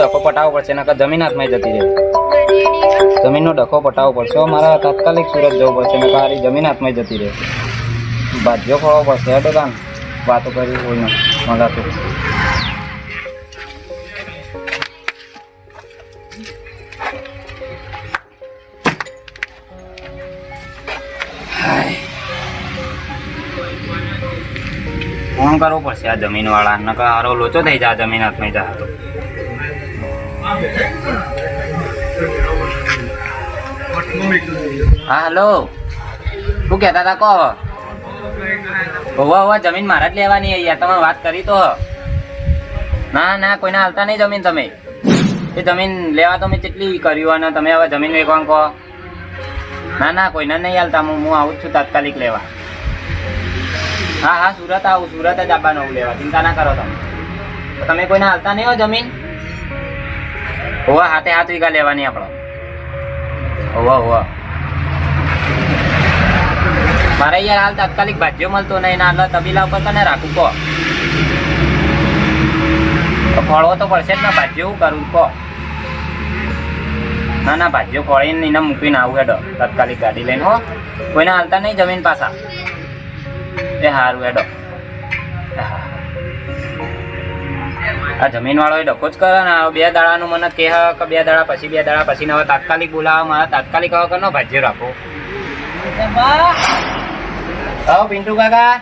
ડખો પટાવવો પડશે, નકર જમીન હાથમાં જતી રહે. જમીનનો ડખો પટાવવો પડશે. મારે તાત્કાલિક સુરત જવું પડશે, નકર મારી જમીન હાથમાં જતી રહે. ભાજ્યો ખોવો પડશે હેડો કામ વાતો કરી કોઈને મગાતું. ફોન કરવો પડશે આ જમીન વાળા નકર હારો લોચો થઈ જાય જમીન હાથમાં જાય તો હા હેલો શું કહેતા હતા, કહો. હોવા હોવા, જમીન મારા જ લેવાની અહીંયા તમે વાત કરી તો. ના ના, કોઈને હાલતા નહીં જમીન તમે. એ જમીન લેવા તો મેં કેટલી કર્યું અને તમે હવે જમીન વેચવાનું કહો. ના ના, કોઈને નહીં હાલતા, હું હું આવું જ છું તાત્કાલિક લેવા. હા હા, સુરત આવું, સુરત જ આવવાનું હું લેવા, ચિંતા ના કરો તમે. તમે કોઈને હાલતા નહીં હો જમીન? હોવા, હાથે હાથ વીઘા લેવાની આપણો. હોવા હોવા મારે યાર હાલ તાત્કાલિક ભાજ્યો મળતો નહીં ના એટલે તબીલા ઉપર તને રાખું કહો તો ખોળવો તો પડશે જ ને ભાજ્યો હું કરું કહો ના ના ભાજ્યો ફળીને એને મૂકીને આવું હેડો, તાત્કાલિક ગાડી લઈને, હો. કોઈને હાલતા નહીં જમીન પાછા. એ હારું, હેડો. આ જમીન વાળો એ ડકો જ કરે ને બે દાડાનું મને કહે કે બે દાડા પછી બે દાડા પછી હવે તાત્કાલિક બોલાવો, મારા તાત્કાલિક હવે કનો ભાજ્ય રાખો. હા, પિન્ટુ કાકા?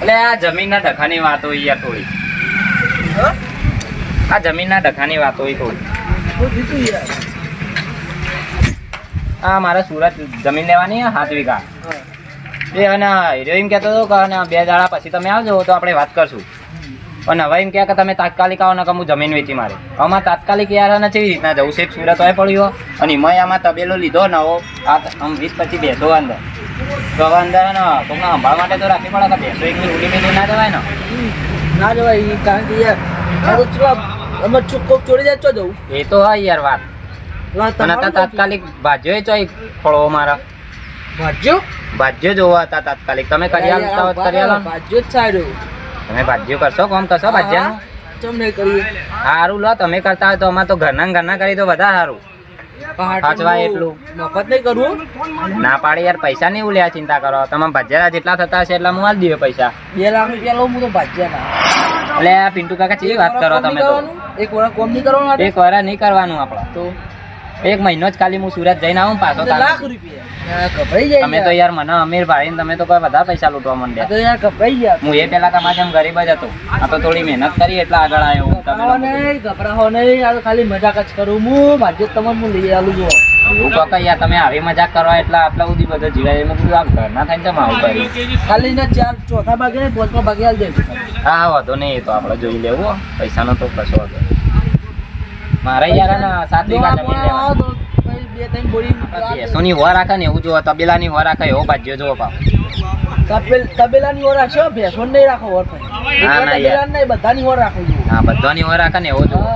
એટલે આ જમીનના વાતો હોય યાર થોડી. આ જમીનના વાતો હોય થોડી. આ મારે સુરત જમીન લેવાની સાત વીઘા. એ અને હીરો એમ કહેતો હતો કે બે દાડા પછી તમે આવજો, તો આપણે વાત કરશું. પણ હવે એમ કે તમે તાત્કાલિક આવો ને કે હું જમીન વેચી મારે. આમાં તાત્કાલિક યાર અને કેવી રીતના જવું? છે સુરત હોય પડ્યો અને મેં આમાં તબેલો લીધો નવો આ આમ વીસ પછી બેસો અંદર. તો હવે અંદર ને તમને સંભાળ માટે તો રાખવી પડે કે બેસો એકલી ઉડી મેલી ના જવાય ને? ના જવાય કારણ કે યાર અમે ચોખ્ખો ચોરી જાય ચો જવું. એ તો હા યાર વાત. અત્યારે તાત્કાલિક ભાજ્યો ચોય ખોળવો મારા ભાજ્યો? ભાજ્યો જોવા હતા તાત્કાલિક. તમે કરી આવતા કરી આલો ભાજ્યો જ સારું તમે ભાજ્યો કરશો કોમ કરશો ભાજ્યાનું? સારું લો તમે કરતા હોય તો અમારે તો ઘરના ઘરના કરી તો વધારે સારું સાચવાય એટલું. મફત નહીં કરવું ના પાડે યાર પૈસા નહીં ઉલ્યા ચિંતા કરો. તમે ભજ્યા જેટલા થતા હશે એટલા હું દઈએ પૈસા. બે લાખ રૂપિયા લઉં હું તો ભાજ્યા ના એટલે પિન્ટુ કાકા ચેવી વાત કરો તમે તો? એક વાર કોમ નહીં કરવાનું એક વાર નહીં કરવાનું આપણે. તો? એક મહિનો જ ખાલી હું સુરત જઈને આવું પાછો લાખ રૂપિયા. તમે તો યાર. મને અમીર ભાઈ તમે તો કોઈ બધા પૈસા લૂંટવા આ માંડ્યા તો યાર ગભરાઈ ગયા. હું એ પેલા તમારા જેમ ગરીબ જ હતો. આ તો થોડી મહેનત કરી એટલે આગળ આવ્યો હું તમે નહીં આ તો ખાલી મજાક જ કરું હું. તમને હું લઈ આલું છું હું કાકા યાર તમે આવી મજાક કરવા એટલે આટલા સુધી બધા જીવાય. એમાં બધું આમ ઘરના થાય ને ચમ આવું કર્યું ખાલી ને ચાર ચોથા ભાગે ને પાંચમા ભાગે દેજો. હા વાંધો નહીં એ તો આપણે જોઈ લેવું. પૈસાનો તો કશો વાંધો મારે યાર સાત વીઘા જમીન લેવાની. બે ત્રણ બોરી ભેંસોની હોવા રાખે ને એવું જોવો તબેલાની હોવા રાખે એવો ભાજ્યો જોવો પાછો. તબેલ તબેલાની ઓર રાખશો ભેંસો નહીં રાખો ઓર ભાઈ. ના, ના, યાર. નહીં બધાની ઓર રાખો હા બધાની હોવા રાખે ને એવો જોવો.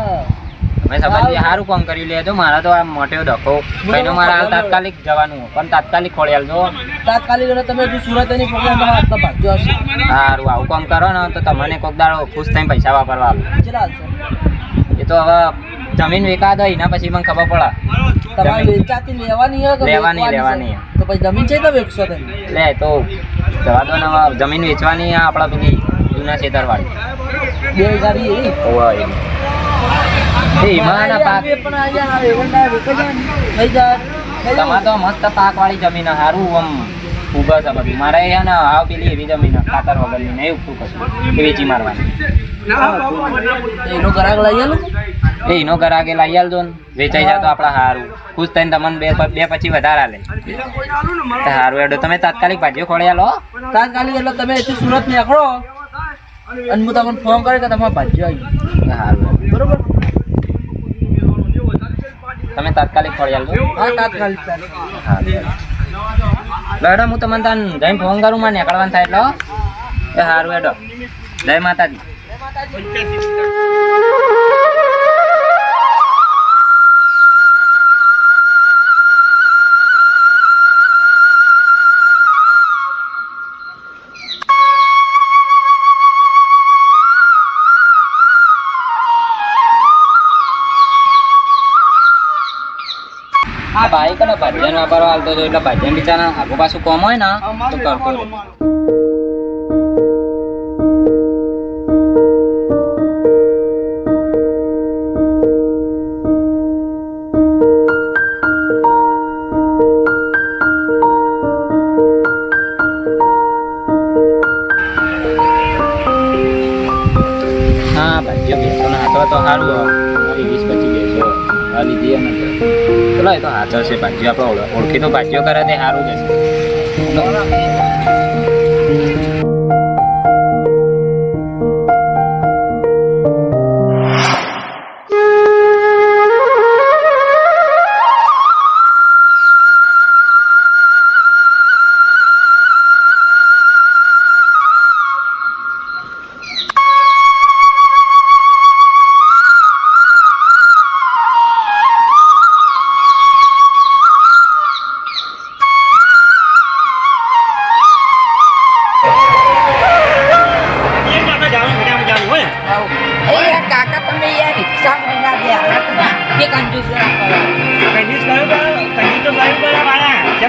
સારું કામ કર્યું લેજો. મારા તો આ મોટો ધક્કો કઈનો મારા હાલ તાત્કાલિક જવાનું પણ તાત્કાલિક ખોળી આલજો. તાત્કાલિક એટલે તમે જો સુરતની પ્રોગ્રામ તમારા હાથમાં ભાગ્યો હશે. સારું આવું કામ કરો ને તો તમને કોક દાડો ખુશ થઈને પૈસા વાપરવા આપો. એ તો હવે જમીન વેકા દો એના પછી મને ખબર પડે. તમારે વેચાતી લેવાની હોય લેવાની, લેવાની. તો પછી જમીન છે તો વેચશો તમે? લે તો જવા દો ને જમીન વેચવાની આપણા પેલી જૂના બે ગાડી એવી? એમાં પાક જાય. તમારે તો મસ્ત પાક વાળી જમીન સારું આમ ઊભા છે બધું. મારે છે ને આવ પેલી એવી જમીન ખાતર વગરની નહીં ઉગતું કશું વેચી મારવાની. એનું ગ્રાહક લઈ આલું એ એનો કરાકે લઈ આલજો ને. વેચાઈ જાય તો આપણા હારું. ખુશ થઈને તમને બે બે પછી વધારે આલે. હારું એડો તમે તાત્કાલિક ભાજીઓ ખોળી આલો. તાત્કાલિક એટલે તમે એથી સુરત નીકળો. અને હું તમને ફોન કરે કે તમારે ભાજ્યો આવી હારું બરોબર? તમે તાત્કાલિક ખોળી આલજો. હા તાત્કાલિક. બેડો હું. તમને તાન જઈને ફોન કરું માં નીકળવાનું થાય એટલો. એ હારું એડો જય માતાજી. આ કને હાલતો હતો એટલે ભાઈ બિચારા આગુ પાછું કોમ હોય ને તો કરતો તો. સારું વીસ પચીસ બેસો. આ લીધી તો. હાથો આપણે તો ભાજીઓ કરે તે સારું જશે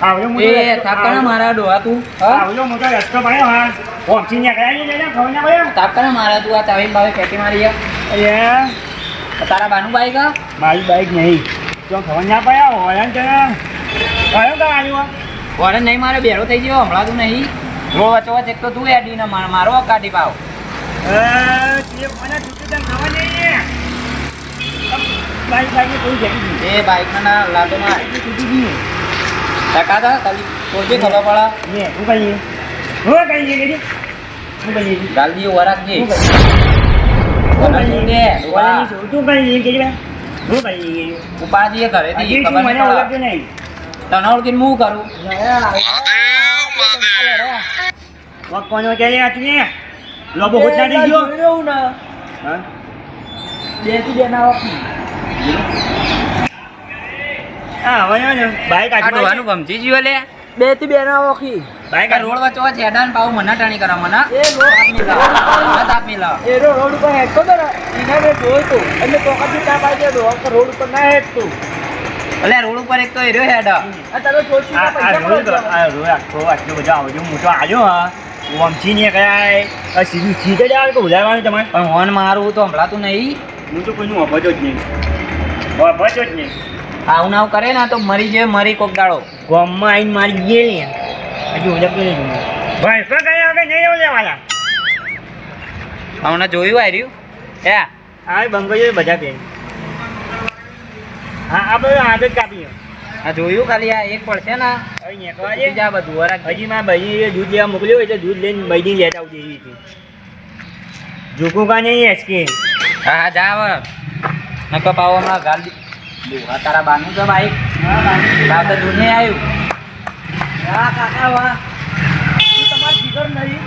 એ થાકણા મારા ડોહા તું હા આવજો મોટો રસ્તો પડ્યો હા ઓમથી નીકળ્યા ખબર ના પડ્યો થાકણા મારા તું આ ચાવીને બાવે ફેંકી મારી ગયા. તારા બાનું બાઈક હા મારી બાઈક નહીં તો ખબર ના પડ્યા હોય ને તને કયો આવ્યું નહીં મારે બેરો થઈ ગયો હમણાં તું નહીં રોડ વચ્ચો વચ્ચ એક તો તું એડી ને માર મારો કાઢી પાવ એ બાઈક ના લાદો માં છૂટી ગઈ ટકા તો ખાલી કોઈ ખબર પડે ને શું કરીએ શું કરીએ કે શું કરીએ ગાલદી વરાકજી શું કરીએ વરાક શું દે ઓલાની શું શું કરીએ કે શું કરીએ ઉપાધિએ ઘરેથી હજી તું ખબર મને ઓળખતો નહીં તને ઓળખીને હું કરું વકોનો કે આ તું ને ગયો હા હા હવે ને બાઈક આ હાથમાં ડોહાનું ગમતી જ્યો લે. બેથી બે ઓખી. બાઈક આ રોડ વચ્ચે વચ્ચે હેડાન પાવ મને ટાણી કરા મના. એ રોડ એ રો- રોડ ઉપર જોયું હતું એટલે રોડ ઉપર ના હેડતું એટલે રોડ ઉપર એક તો એર્યો હેડ. આ રોજ આખો આટલો બધો આવજો મોટો આવ્યો હા. વમચી ને કયા આ સીધું સીધે જ આવે કે ઉધારવાનું તમારે? પણ હોન મારું તો હમણાં નહીં. હું તો કોઈનું અભજો જ નહીં. અભજો જ નહીં. આવું આવું કરે ને તો મરી જાય મરી કોક દાડો. ગામમાં આવીને મારી ગયે ને હજુ ઓળખતો નહીં ભાઈ તો કયા વગર નહીં લેવાના હમણાં જોયું આર્યું હે? આ બંગો છે બધા બેન. હા આ બધું હાથ જ કાપી આ જોયું ખાલી આ એક પડશે ને નીકળવા બધું હજી મારા ભાઈ દૂધ લેવા મોકલ્યું હોય તો દૂધ લઈને બૈડી લેતા આવતી એવી હતી જોકું કા નહીં એસકે. હા હા જા હવે. નકો પાવ હમણાં ગાલ દી તારા બાનું છે ભાઈ બાપ તો દૂધ નહીં આવ્યું હા કાકા વાહ તમારી ફિકર નહીં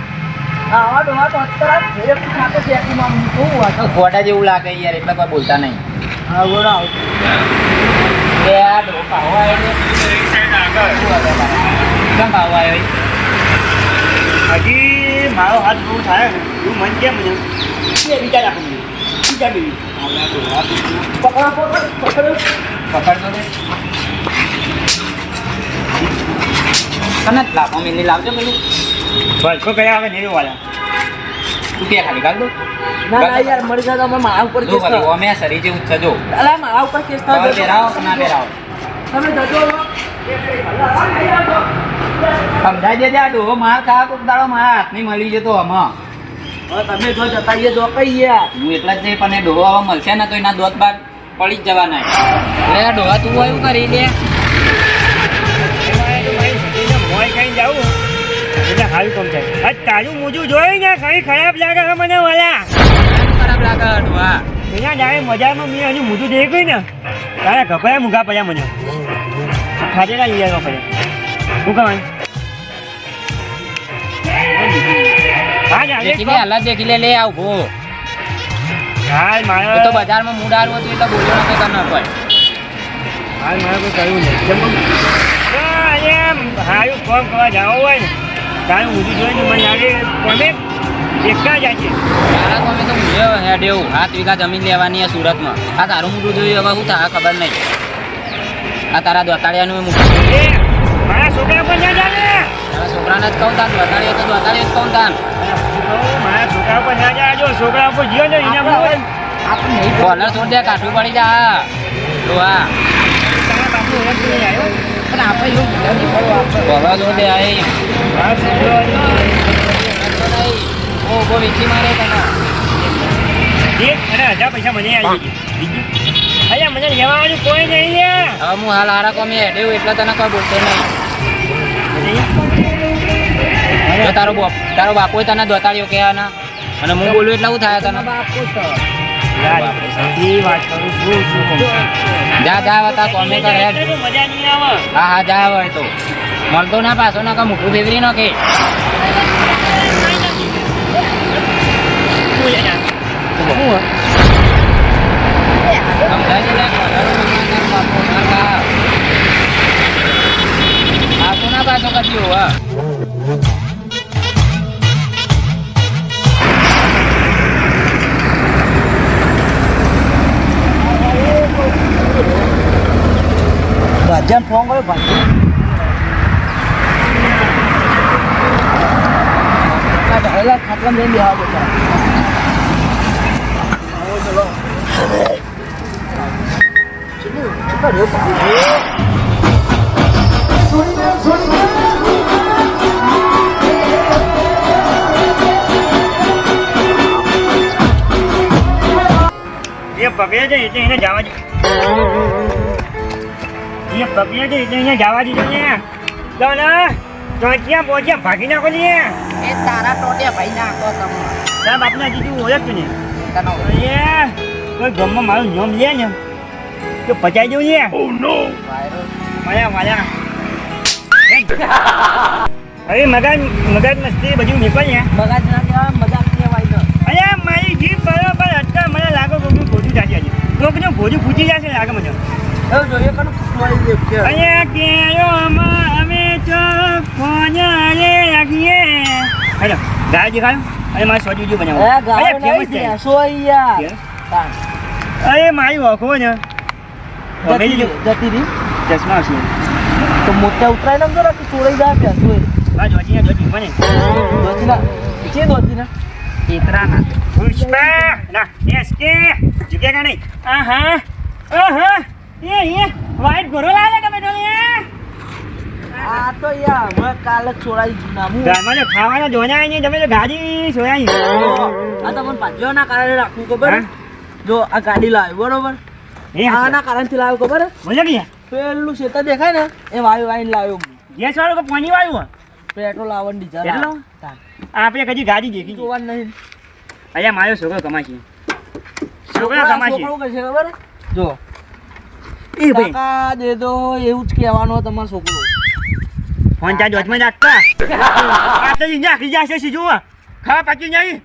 આવા ડોહા તો અત્યારે મૂકવું વાત ગોડા જેવું લાગે યાર એટલે કોઈ બોલતા નહીં હા આવો. એ આ ડો પાવો આવ્યો છે. શું હવે તારે? કેમ પાવો આવ્યો હજી મારો હાથ બહુ થાય ને મન કેમ બીજા રાખું. મારા ઉપર કેસ થાવ ઓમે જેવું છે જો અલા મારા ઉપર કેસ થાવ કવર ના પહેરાવો તમે જજો સમજાઈ દેજે આ ડોહો માર ખા કોક દાડો મારા હાથની મળી જતો આમાં તમે જો જતા જો કઈ ગયા હું એટલા જ નહીં પણ એ ડોહો મળશે ને તો એના દોત બાદ પડી જ જવાના એટલે આ ડોહા તું એવું કરી લે ખાઈને જાઉં એટલે સારું કામ થાય. આ તારું મોજું જોયું ને કઈ ખરાબ લાગે છે મને વાલા ખરાબ લાગે ડોહા? એના ડાળે મજામાં મેં હજુ મોજું ગઈ ને? તારા કપાયા મૂઘા પડ્યા મને. ખાધેલા લઈ આવ્યા પડ્યા. શું કહેવાય હા જા દેખી લે હાલત દેખી લે લે આવ ભો હાલ એ તો બજારમાં બજારમાં આવું હતું એટલે બોલ્યો નતો કરના કોઈ હાલ મારે કોઈ કહ્યું નહીં. કેમ એમ સારું કામ કરવા જાવ હોય ને. તારું ઊંધું જોઈને મને લાગે કોમે એકતા જાય છે. તારા તો અમે તો મુજે હેડ એવું. સાત વીઘા જમીન લેવાની છે સુરતમાં. આ તારું મૂડું જોયું હવે શું થાય ખબર નહીં. આ તારા દોતાળિયાનું મારા છોકરા તારા છોકરાને જ કહું તાન, વધારે તો વધારે જ કહું તાન. મારા છોકરા પર ના જાજો છોકરા પર જીઓ ને એના આપણે કોલર છોડ દે, કાઠું પડી જા. પણ આપણે એવું નહીં પડવું કોલર છોડ દે આઈ ઓ વેચી મારે તને. એક હજાર પૈસા મને આવી બીજું અલ્યા મને કોઈ નહીં હું હાલ આરા કોમી હેડ્યું, એટલે તને કોઈ બોલતો નહીં. તારો બાપ તારો બાપો તને દોતાડ્યો કે આના? અને હું બોલું એટલે શું થાય તને? વાત જા જા હવે તાર કોમે કર હેડ હા હા જા હવે તો. મળતો ના પાછો ના કા મૂકું ફેવરી ન કે. પાછો ના પાછો ભાજન ફોન કર્યો આ ઢાળેલા ખાટલામાં જઈને બેહવા બેઠા. ચલો, ચલો, રહ્યો ભાઈ. પકડે છે એને જવા દે એ પકડે છે એટલે એને જવા દીધો ને તો ના તો પહોંચ્યા? ભાગી નાખો ને એ તારા ટોટિયા ભાઈ નાખો તમે. તારા બાપના જીજુ ઓળખતું ને. કોઈ ગામમાં મારું નામ લે ને. તો પચાઈ દઉં ને વાયરો માયા માયા હવે મગજ મગજ મસ્તી બધું નીકળ ને. મગજ ના કહેવાય મજાક કહેવાય ને અરે મારી જીભ બરાબર અત્યારે મને લાગે કોકનું ભોજું જાતી આજે કોકનું ભોજું પૂછી જશે લાગે મને. હવે જોઈએ કનું મળી ગયું કે અહીંયા કેરોમાં અમે તો ફોનાએ રાખીએ હેલો ગાય દેખાડો અને મારે સોજી જો એ બનાવો ગાયો famous નહીં છે. ભેંસો યાર કેમ? તાન. અરે મારી ઓખો ને ઓખે જતી જો રહી, જતી રહી. ચશ્મા છે તો મોટા ઉતરાય ને જરા કે ચોરાઈ જાય ભેંસો એ. આ જોજી જોજી મને દોતીના છે દોતીના ચેતરાના પુષ્પા ના એસકે જગ્યા કા નહીં આહા આહા એ એ વાઈટ ઘોડો લાવે તમે તો આ તો યાર હવે કાલે જ ચોરાઈ ગયું નામું ઘરમાં તો ખાવાના જોનાય નહીં તમે તો ગાડી સોયા આ તમને ભાજ્યોના કારણે રાખવું ખબર. જો આ ગાડી લાવ્યો બરોબર? એ આના કારણથી લાવ્યો ખબર? બોલે કે પેલું શેતર દેખાય ને એ વાયુ વાઈને લાવ્યો ગેસ વાળું કે પાણી વાળું પેટ્રોલ આવવાનું ડીઝલ? આપણે કદી ગાડી દેખી જોવાનું નહીં. અહીંયા મારો છોકરો કમાશે. છોકરો કમાશે. જો. એ ભાઈ. કાકા દે દો એવું જ કહેવાનો તમારો છોકરો. ફોન ચાર્જ વચમાં રાખતા. આ તો જશે પાકી નહીં.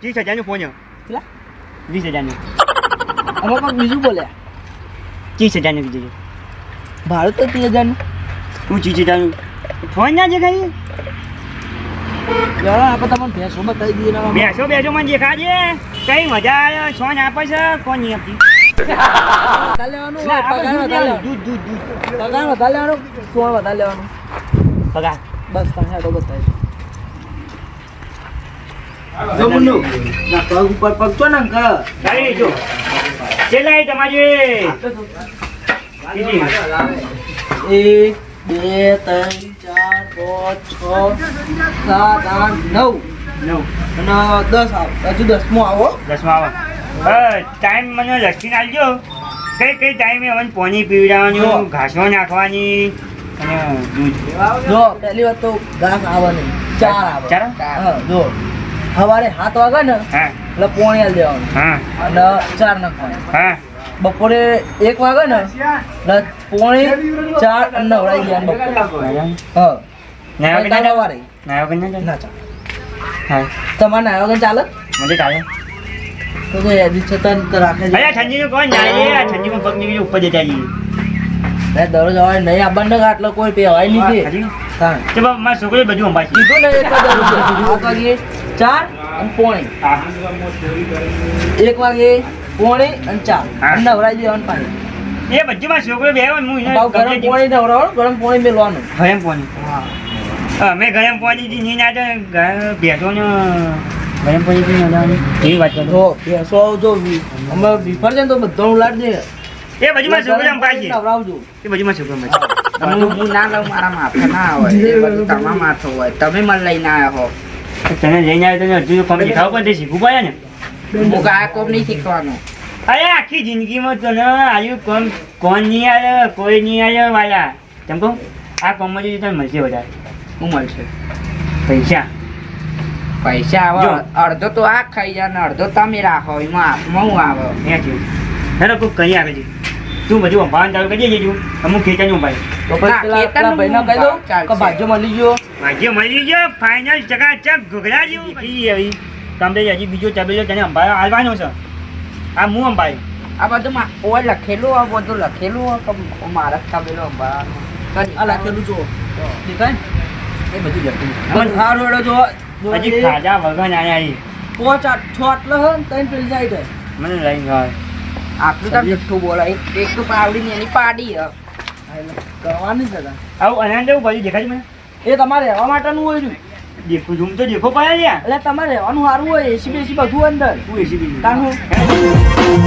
ત્રીસ હજારનું ફોન કેટલા? અમે પણ બીજું બોલ્યા ત્રીસ હજારનું કીધું ભારત તો હજારનું. હું ત્રીસ હજારનું? ફોન ના દેખાય. જરા આપણે તમને ભેંસો બતાવી દઈએ ભેંસો બેસો મને દેખાડે કઈ મજા આવે? સોન આપે છે? કોણ નહીં આપતી? વધારે લેવાનું હોય, ના, આપણે પગાર વધારે લેવાનું, લેવાનો. દૂધ દૂધ દૂધ પગાર વધારે લેવાનો સોળ વધારે લેવાનું પગાર બસ તમે હેડો બતાવી જો મુન્નુ ના પગ ઉપર પગ તો ને અંકલ જો છેલ્લા તમારી એક બે ત્રણ ચાર પાંચ છ સાત આઠ નવ નવ અને દસ આવો હજુ દસમો આવો દસમો આવે ટાઈમ મને લખીને આવજો કઈ કઈ ટાઈમે હવે પાણી પીવડાવવાનું ઘાસો નાખવાની જો પહેલી વાત તો ઘાસ આવે. નહીં ચાર આવે? ચાર? જો. સવારે સાત વાગે ને એટલે પોણી હાલ દેવાનું. અને ચાર નાખવાનું. હા. બપોરે એક વાગે ને એટલે પોણી ચાર અને નવડાઈ ગયા બપોરે. હા. તમારે નાયા વગર ચાલે? મને ચાલે. તો તો યાદી છતાં તો રાખે છે. અરે ઠંડીનું કોણ નાય આ ઠંડીમાં પગ નીકળી ઉપર જતા જઈએ. મેં દરરોજ હવે નહીં આવવાનું આટલો કોઈ પેવાય નહીં કે તે બાપ મારા છોકરી બધું અંબાશે કીધું ને એક વાગે ચાર અને પોણી. એક વાગે પોણી અને ચાર. હા. અને નવડાઈ દેવાનું પાણી. એ બધી મારા છોકરી બે હું ગરમ પોણી પાણી નવડાવવાનું ગરમ પાણી મેળવાનું ગરમ પાણી. અમે ગરમ નાતા ગ- ભેંસોને ગરમ પાણીથી નડાવવાની એવી વાત કરો જો ભેંસો જો વી- અમે વિફર છે ને તો બધા દે એ બધી મારી છોકરી અંબાશે નવડાવજો એ બધી મારી છોકરી અંબાશે હું હું ના લઉં મારા માથે ના હોય એ બધું તમારા માથે હોય. તમે મને લઈને આવ્યા હો. તને લઈને આવ્યો તને હજુ કામ દેખાવ પણ તે શીખવું પડે ને? હું આ કોમ નહીં શીખવાનું. અરે આખી જિંદગીમાં તને આવ્યું કોણ કોણ નહીં આવ્યો કોઈ નહીં આવ્યો વાલા. તેમ કહું? આ કોમમાંથી તને મળશે વધારે. શું મળશે. પૈસા. પૈસા. આવે અડધો તો આ ખાઈ જાય ને અડધો તમે રાખો એમાં હાથમાં હું આવે ત્યાં જેવું હેલો કોઈ કઈ આવે છે. તું બધું અંભાન ચાલુ કરી દેજો તું અમુક તો પછી ના, કહી દઉં કે ભાજો મળી ગયો. ભાગ્ય મળી ગયો ફાઇનલ ચકાચક ઘોઘરા જેવું થઈ આવી. તમે હજી બીજો તબેલો તને છે. આ હું અંબાયો આ બધું મા- ઓય લખેલું આ બધું લખેલું મારા તબેલો અંબાવાનો આ લખેલું જો દેખાય એ બધું લખેલું. હાર જો જો હજી ખાધા વગર આયા અહીં પોચ આટ- છ આટલો હે ને ત્રણ પેલી હે. મને લઈ ગયો આટલું તો જુઠ્ઠું બોલાય એક તો પાવડી ને એની પાડી કરવાની જ હતા આવું અનાજ એવું બધું દેખાય છે મને એ તમારે રહેવા માટેનું હોય રહ્યું દેખો રૂમ તો દેખો પડે લ્યા એટલે તમારે રહેવાનું સારું હોય એસી બેસી બધું અંદર તું એસી બીજું તાનું હે?